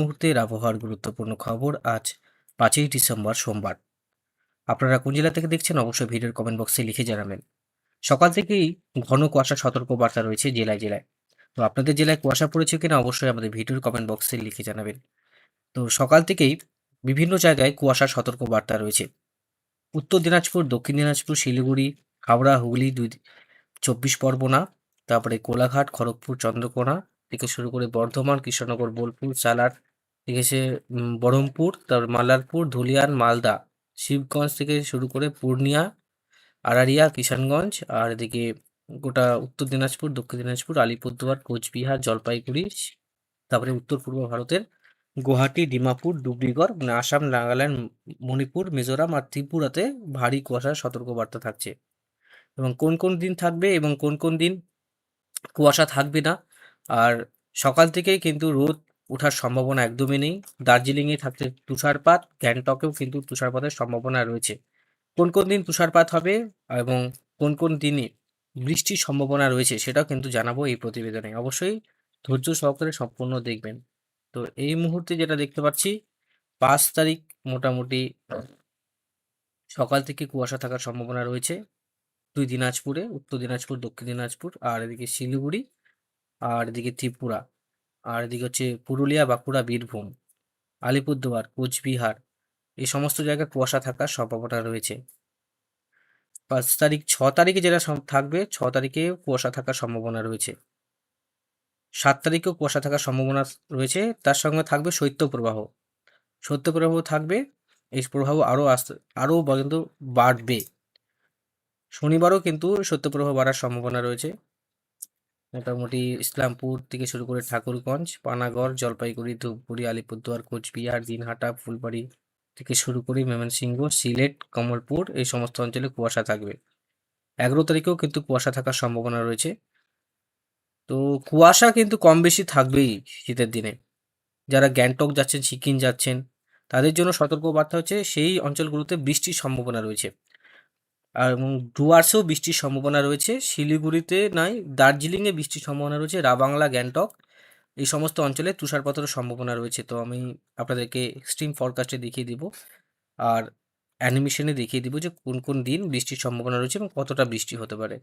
মুহূর্তের আবহাওয়ার গুরুত্বপূর্ণ খবর আজ পাঁচই ডিসেম্বর সোমবার। আপনারা কোন জেলা থেকে দেখছেন অবশ্যই ভিডিওর কমেন্ট বক্সে লিখে জানাবেন। সকাল থেকেই ঘন কুয়াশা সতর্ক বার্তা রয়েছে জেলায় জেলায়। তো আপনাদের জেলায় কুয়াশা পড়েছে কিনা অবশ্যই আমাদের ভিডিওর কমেন্ট বক্সে লিখে জানাবেন। তো সকাল থেকেই বিভিন্ন জায়গায় কুয়াশার সতর্ক বার্তা রয়েছে। উত্তর দিনাজপুর, দক্ষিণ দিনাজপুর, শিলিগুড়ি, হাওড়া, হুগলি দুই চব্বিশ পরগনা, তারপরে কোলাঘাট, খড়গপুর, চন্দ্রকোনা থেকে শুরু করে বর্ধমান, কৃষ্ণনগর, বোলপুর, সালার উম, বহরমপুর তারপর মাল্লারপুর ধুলিয়ান মালদা শিবগঞ্জ থেকে শুরু করে পূর্ণিয়া আরারিয়া কিষানগঞ্জ আর এদিকে গোটা উত্তর দিনাজপুর দক্ষিণ দিনাজপুর আলিপুরদুয়ার কোচবিহার জলপাইগুড়ি তারপরে উত্তর পূর্ব ভারতের গুয়াহাটি ডিমাপুর ডুবরিগড় মানে আসাম নাগাল্যান্ড মণিপুর মিজোরাম আর ত্রিপুরাতে ভারী কুয়াশার সতর্কবার্তা থাকছে। এবং কোন কোন দিন থাকবে এবং কোন কোন দিন কুয়াশা থাকবে না আর সকাল থেকেই কিন্তু রোদ ওঠার সম্ভাবনা একদমই নেই। দার্জিলিংয়ে থাকছে তুষারপাত, গ্যাংটকেও কিন্তু তুষারপাতের সম্ভাবনা রয়েছে। কোন কোন দিন তুষারপাত হবে এবং কোন কোন দিনে বৃষ্টির সম্ভাবনা রয়েছে সেটাও কিন্তু জানাব এই প্রতিবেদনে। অবশ্যই ধৈর্য সহকারে সম্পূর্ণ দেখবেন। তো এই মুহূর্তে যেটা দেখতে পাচ্ছি, পাঁচ তারিখ মোটামুটি সকাল থেকে কুয়াশা থাকার সম্ভাবনা রয়েছে। দুই দিনাজপুরে, উত্তর দিনাজপুর, দক্ষিণ দিনাজপুর, আর এদিকে শিলিগুড়ি, আর এদিকে ত্রিপুরা। আর এদিকে হচ্ছে পুরুলিয়া, বাঁকুড়া, বীরভূম, আলিপুরদুয়ার, কোচবিহার, এই সমস্ত জায়গায় কুয়াশা থাকার সম্ভাবনা রয়েছে। পাঁচ তারিখ, ছ তারিখে যেটা থাকবে, ছ তারিখে কুয়াশা থাকার সম্ভাবনা রয়েছে। সাত তারিখেও কুয়াশা থাকার সম্ভাবনা রয়েছে, তার সঙ্গে থাকবে শৈত্যপ্রবাহ শৈত্যপ্রবাহ থাকবে এই প্রবাহ আরও আসতে, আরও পর্যন্ত বাড়বে। শনিবারও কিন্তু শৈত্যপ্রবাহ বাড়ার সম্ভাবনা রয়েছে। মোটামুটি ইসলামপুর থেকে শুরু করে ঠাকুরগঞ্জ, পানাগড়, জলপাইগুড়ি, ধূপগুড়ি, আলিপুরদুয়ার, কোচবিহার, দিনহাটা, ফুলবাড়ি থেকে শুরু করে ময়মনসিংহ, সিলেট, কমলপুর এই সমস্ত অঞ্চলে কুয়াশা থাকবে। এগারো তারিখেও কিন্তু কুয়াশা থাকার সম্ভাবনা রয়েছে। তো কুয়াশা কিন্তু কম বেশি থাকবেই শীতের দিনে। যারা গ্যাংটক যাচ্ছেন, সিকিম যাচ্ছেন, তাদের জন্য সতর্কবার্তা হচ্ছে, সেই অঞ্চলগুলোতে বৃষ্টির সম্ভাবনা রয়েছে। এবং ডুয়ার্সেও বৃষ্টির সম্ভাবনা রয়েছে। শিলিগুড়িতে নয়, দার্জিলিংয়ে বৃষ্টির সম্ভাবনা রয়েছে। রাবাংলা, গ্যাংটক এই সমস্ত অঞ্চলে তুষারপাতের সম্ভাবনা রয়েছে। তো আমি আপনাদেরকে স্ট্রিম ফরকাস্টে দেখিয়ে দিব আর অ্যানিমেশনে দেখিয়ে দিব যে কোন কোন দিন বৃষ্টির সম্ভাবনা রয়েছে এবং কতটা বৃষ্টি হতে পারে।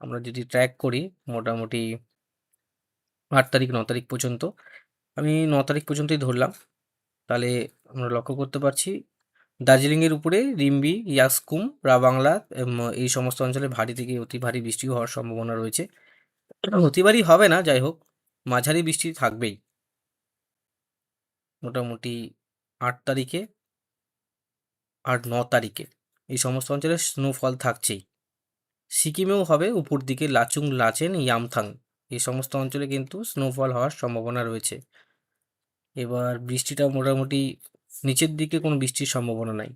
আমরা যদি ট্র্যাক করি মোটামুটি আট তারিখ, ন তারিখ পর্যন্ত, আমি ন তারিখ পর্যন্তই ধরলাম। তাহলে আমরা লক্ষ্য করতে পারছি দার্জিলিংয়ের উপরে রিম্বি ইয়াসকুম রাবাংলা এই সমস্ত অঞ্চলে ভারী থেকে অতি ভারী বৃষ্টি হওয়ার সম্ভাবনা রয়েছে। অতি ভারী হবে না, যাই হোক, মাঝারি বৃষ্টি থাকবেই। মোটামুটি আট তারিখে আর ন তারিখে এই সমস্ত অঞ্চলে স্নোফল থাকছেই। সিকিমেও হবে, উপর দিকে লাচুং, লাচেন, ইয়ামথাং, এই সমস্ত অঞ্চলে কিন্তু স্নোফল হওয়ার সম্ভাবনা রয়েছে। এবার বৃষ্টিটা মোটামুটি নিচের দিকে কোনো বৃষ্টির সম্ভাবনা নাই।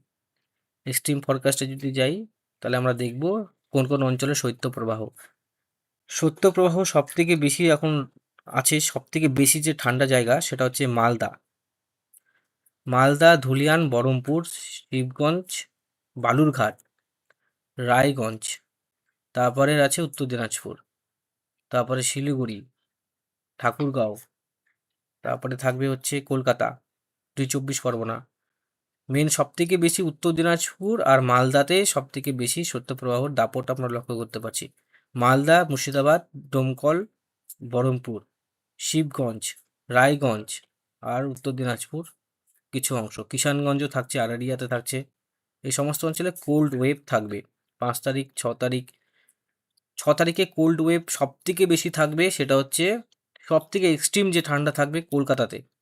এক্সট্রিম ফরকাস্টে যদি যাই, তাহলে আমরা দেখব কোন কোন অঞ্চলে শৈত্যপ্রবাহ। শৈত্যপ্রবাহ সব থেকে বেশি এখন আছে সব থেকে বেশি যে ঠান্ডা জায়গা, সেটা হচ্ছে মালদা। মালদা, ধুলিয়ান, বহরমপুর, শিবগঞ্জ, বালুরঘাট, রায়গঞ্জ, তারপরে আছে উত্তর দিনাজপুর, তারপরে শিলিগুড়ি, ঠাকুরগাঁও, তারপরে থাকবে হচ্ছে কলকাতা। দুই চব্বিশ পরগনা। মেন সব থেকে বেশি উত্তর দিনাজপুর আর মালদাতে সব থেকে বেশি শৈত্যপ্রবাহর দাপট আমরা লক্ষ্য করতে পারছি। মালদা, মুর্শিদাবাদ, দমকল, বহরমপুর, শিবগঞ্জ, রায়গঞ্জ আর উত্তর দিনাজপুর কিছু অংশ। কিষানগঞ্জও থাকছে আরারিয়াতে থাকছে। এই সমস্ত অঞ্চলে কোল্ড ওয়েভ থাকবে। পাঁচ তারিখ, ছ তারিখ, ছ তারিখে কোল্ড ওয়েভ সব থেকে বেশি থাকবে সেটা হচ্ছে সব থেকে এক্সট্রিম যে ঠান্ডা থাকবে কলকাতাতে।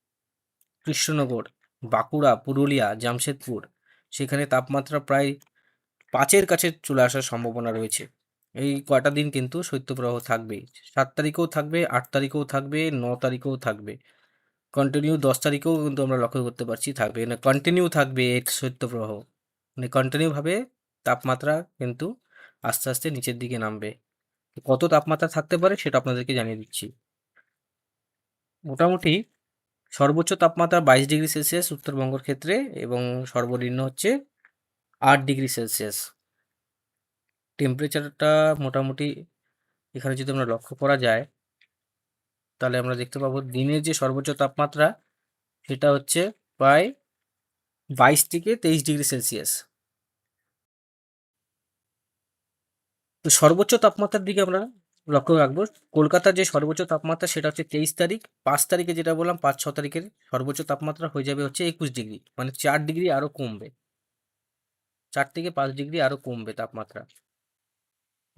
কৃষ্ণনগর, বাঁকুড়া, পুরুলিয়া, জামশেদপুর। সেখানে তাপমাত্রা প্রায় পাঁচের কাছে চলে আসার সম্ভাবনা রয়েছে। এই কয়টা দিন কিন্তু শৈত্যপ্রবাহ থাকবে সাত তারিখেও থাকবে, আট তারিখেও থাকবে, ন তারিখেও থাকবে। কন্টিনিউ দশ তারিখেও কিন্তু আমরা লক্ষ্য করতে পারছি থাকবে। মানে কন্টিনিউ থাকবে এই শৈত্যপ্রবাহ। মানে কন্টিনিউভাবে তাপমাত্রা কিন্তু আস্তে আস্তে নিচের দিকে নামবে। কত তাপমাত্রা থাকতে পারে সেটা আপনাদেরকে জানিয়ে দিচ্ছি। মোটামুটি সর্বোচ্চ তাপমাত্রা বাইশ ডিগ্রি সেলসিয়াস উত্তরবঙ্গের ক্ষেত্রে এবং সর্বনিম্ন হচ্ছে আট ডিগ্রি সেলসিয়াস। টেম্পারেচারটা মোটামুটি এখানে যদি আমরা লক্ষ্য করা যায়, তাহলে আমরা দেখতে পাবো দিনের যে সর্বোচ্চ তাপমাত্রা সেটা হচ্ছে প্রায় বাইশ থেকে তেইশ ডিগ্রি সেলসিয়াস। তো সর্বোচ্চ তাপমাত্রার দিকে আমরা লক্ষ্য রাখব, কলকাতার যে সর্বোচ্চ তাপমাত্রা সেটা হচ্ছে তেইশ তারিখ, পাঁচ তারিখে যেটা বললাম, পাঁচ, ছ তারিখের সর্বোচ্চ তাপমাত্রা হয়ে যাবে হচ্ছে একুশ ডিগ্রি মানে চার ডিগ্রি আরও কমবে। চার থেকে পাঁচ ডিগ্রি আরও কমবে তাপমাত্রা।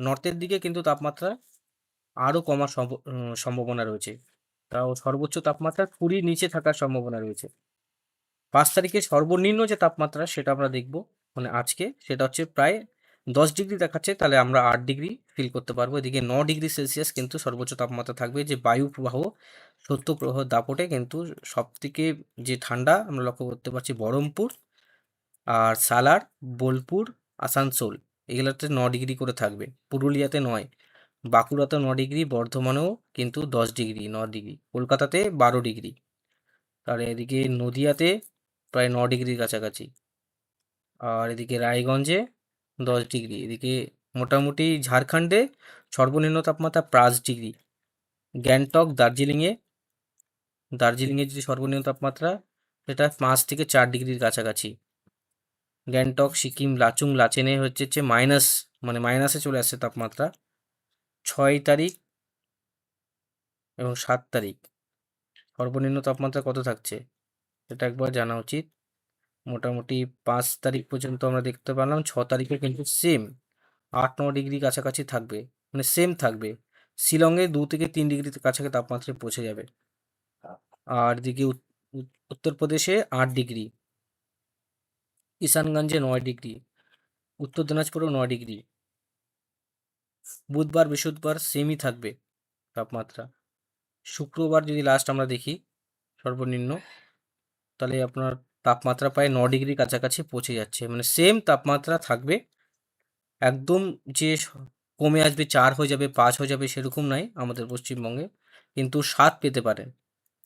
নর্থের দিকে কিন্তু তাপমাত্রা আরও কমার সম্ভ- সম্ভাবনা রয়েছে। তাও সর্বোচ্চ তাপমাত্রা কুড়ির নিচে থাকার সম্ভাবনা রয়েছে। পাঁচ তারিখে সর্বনিম্ন যে তাপমাত্রা সেটা আমরা দেখব মানে আজকে, সেটা হচ্ছে প্রায় দশ ডিগ্রি দেখাচ্ছে, তাহলে আমরা আট ডিগ্রি ফিল করতে পারব। এদিকে ন ডিগ্রি সেলসিয়াস কিন্তু সর্বোচ্চ তাপমাত্রা থাকবে। যে বায়ু প্রবাহ, সত্য প্রবাহ দাপটে কিন্তু সব থেকে যে ঠান্ডা আমরা লক্ষ্য করতে পারছি বহরমপুর আর সালার, বোলপুর, আসানসোল। এগুলোতে ন ডিগ্রি করে থাকবে। পুরুলিয়াতে নয় বাঁকুড়াতে ন ডিগ্রি, বর্ধমানেও কিন্তু দশ ডিগ্রি, ন ডিগ্রি। কলকাতাতে বারো ডিগ্রি। আর এদিকে নদিয়াতে প্রায় ন ডিগ্রির কাছাকাছি। আর এদিকে রায়গঞ্জে দশ ডিগ্রি। এদিকে মোটামুটি ঝাড়খণ্ডে সর্বনিম্ন তাপমাত্রা পাঁচ ডিগ্রি। গ্যাংটক, দার্জিলিংয়ে দার্জিলিংয়ের যে সর্বনিম্ন তাপমাত্রা, সেটা পাঁচ থেকে চার ডিগ্রির কাছাকাছি। গ্যাংটক, সিকিম, লাচুং, লাচেনে হচ্ছে হচ্ছে মাইনাস মানে মাইনাসে চলে আসছে তাপমাত্রা। ছয় তারিখ এবং সাত তারিখ। সর্বনিম্ন তাপমাত্রা কত থাকছে? এটা একবার জানা উচিত। মোটামুটি পাঁচ তারিখ পর্যন্ত আমরা দেখতে পেলাম ছ তারিখে কিন্তু সেম আট, ন ডিগ্রি কাছাকাছি থাকবে মানে সেম থাকবে। শিলংয়ে দু থেকে তিন ডিগ্রি কাছাকাছি তাপমাত্রায় পৌঁছে যাবে। আর দিকে উত- উত- উত্তরপ্রদেশে আট ডিগ্রি কিষানগঞ্জে নয় ডিগ্রি উত্তর দিনাজপুরেও নয় ডিগ্রি বুধবার, বৃহস্পতিবার সেমই থাকবে তাপমাত্রা। শুক্রবার যদি লাস্ট আমরা দেখি সর্বনিম্ন, তাহলে আপনার তাপমাত্রা প্রায় ন ডিগ্রি কাছাকাছি পৌঁছে যাচ্ছে। মানে সেম তাপমাত্রা থাকবে। একদম যে কমে আসবে, চার হয়ে যাবে, পাঁচ হয়ে যাবে সেরকম নাই আমাদের পশ্চিমবঙ্গে। কিন্তু সাত পেতে পারেন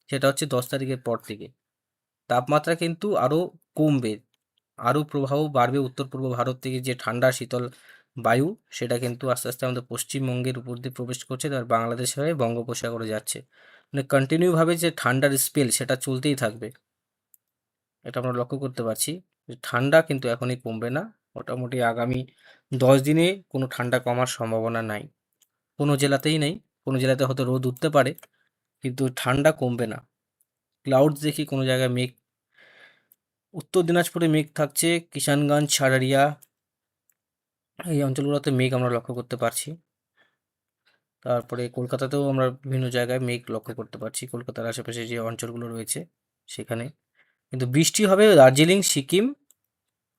সেটা হচ্ছে দশ তারিখের পর থেকে। তাপমাত্রা কিন্তু আরও কমবে। আরও প্রভাব বাড়বে উত্তর পূর্ব ভারত থেকে যে ঠান্ডা, শীতল বায়ু, সেটা কিন্তু আস্তে আস্তে আমাদের পশ্চিমবঙ্গের উপর দিয়ে প্রবেশ করছে আর বাংলাদেশ হয়ে বঙ্গোপসাগরে যাচ্ছে। মানে কন্টিনিউভাবে যে ঠান্ডার স্পেল সেটা চলতেই থাকবে। এটা আমরা লক্ষ্য করতে পারছি। যে ঠান্ডা কিন্তু এখনই কমবে না। মোটামুটি আগামী দশ দিনে কোনো ঠান্ডা কমার সম্ভাবনা নাই। কোনো জেলাতেই নেই। কোনো জেলাতে হয়তো রোদ উঠতে পারে, কিন্তু ঠান্ডা কমবে না। ক্লাউডস দেখি কোনো জায়গায় মেঘ। উত্তর দিনাজপুরে মেঘ থাকছে। কিষানগঞ্জ, ছাড়ারিয়া এই অঞ্চলগুলোতে মেঘ আমরা লক্ষ্য করতে পারছি। তারপরে কলকাতাতেও আমরা বিভিন্ন জায়গায় মেঘ লক্ষ্য করতে পারছি। কলকাতার আশেপাশে যে অঞ্চলগুলো রয়েছে, সেখানে। কিন্তু বৃষ্টি হবে দার্জিলিং, সিকিম,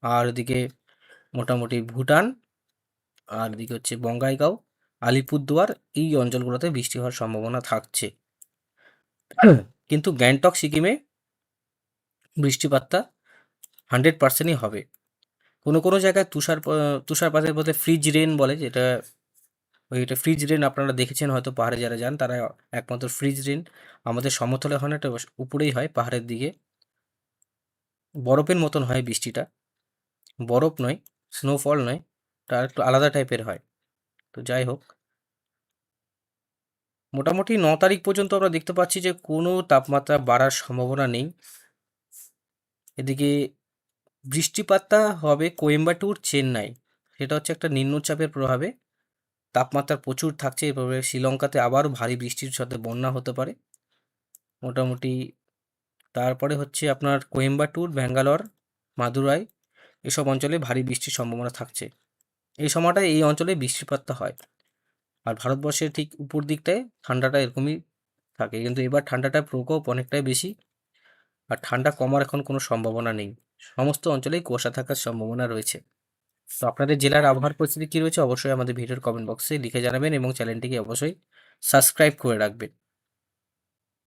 আর ওদিকে মোটামুটি ভুটান, আর এদিকে হচ্ছে বঙ্গাইগাঁও, আলিপুরদুয়ার, এই অঞ্চলগুলোতে বৃষ্টি হওয়ার সম্ভাবনা থাকছে। কিন্তু গ্যাংটক, সিকিমে বৃষ্টিপাতটা হান্ড্রেড পার্সেন্টই হবে। কোনো কোনো জায়গায় তুষার, তুষারপাতের বলতে ফ্রিজ রেন বলে, যেটা ওই এটা ফ্রিজ রেন আপনারা দেখেছেন, হয়তো পাহাড়ে যারা যান, তারা একমাত্র ফ্রিজ রেন আমাদের সমতলে হয় না উপরেই হয় পাহাড়ের দিকে। বরফের মতন হয় বৃষ্টিটা। বরফ নয় স্নোফল নয় তার একটু আলাদা টাইপের হয়। তো যাই হোক। মোটামুটি ন তারিখ পর্যন্ত আমরা দেখতে পাচ্ছি যে কোনো তাপমাত্রা বাড়ার সম্ভাবনা নেই। এদিকে বৃষ্টিপাতটা হবে কোয়েম্বাটুর চেন্নাই। সেটা হচ্ছে একটা নিম্নচাপের প্রভাবে। তাপমাত্রা প্রচুর থাকছে এভাবে শ্রীলঙ্কাতে আবারও ভারী বৃষ্টির সাথে বন্যা হতে পারে। মোটামুটি তারপরে হচ্ছে আপনার কোয়েম্বাটুর, ব্যাঙ্গালোর, মাদুরাই এসব অঞ্চলে ভারী বৃষ্টির সম্ভাবনা থাকছে। এই সময়টায় এই অঞ্চলে বৃষ্টিপাতটা হয়। আর ভারতবর্ষের ঠিক উপর দিকটায় ঠান্ডাটা এরকমই থাকে। কিন্তু এবার ঠান্ডাটার প্রকোপ অনেকটাই বেশি আর ঠান্ডা কমার এখন কোনো সম্ভাবনা নেই। সমস্ত অঞ্চলেই কুয়াশা থাকার সম্ভাবনা রয়েছে। তো আপনাদের জেলার আবহাওয়ার পরিস্থিতি কী রয়েছে অবশ্যই আমাদের ভিডিওর কমেন্ট বক্সে লিখে জানাবেন এবং চ্যানেলটিকে অবশ্যই সাবস্ক্রাইব করে রাখবেন।